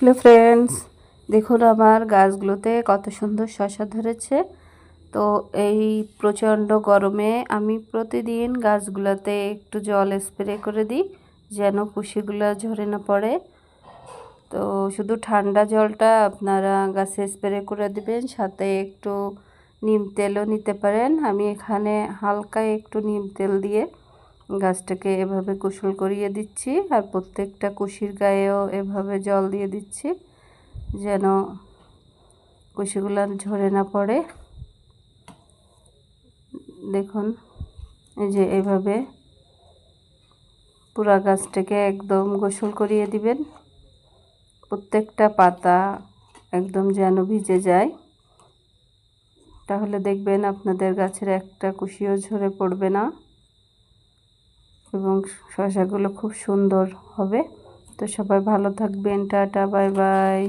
Hello friends, দেখুন আমার গাছগুলোতে কত সুন্দর শশা ধরেছে। তো এই প্রচণ্ড গরমে আমি প্রতিদিন গাছগুলোতে একটু জল স্প্রে করে দিই, যেন কুশিগুলো ঝরে না পড়ে। তো শুধু ঠান্ডা জলটা আপনারা গাছে স্প্রে করে দিবেন, সাথে একটু নিম তেলও নিতে পারেন। আমি এখানে হালকা একটু নিম তেল দিয়ে গাছটাকে এভাবে কুশল করিয়ে দিচ্ছি আর প্রত্যেকটা কুশির গায়েও এভাবে জল দিয়ে দিচ্ছি যেন কুশিগুলো ঝরে না পড়ে। দেখুন, এই যে এভাবে পুরা গাছটাকে একদম গোসল করিয়ে দিবেন। প্রত্যেকটা পাতা একদম যেন ভিজে যায়। তাহলে দেখবেন আপনাদের গাছের একটা কুশিও ঝরে পড়বে না। এবং শশাগুলো খুব সুন্দর হবে। তো সবাই ভালো থাকবেন টাটা বাই বাই।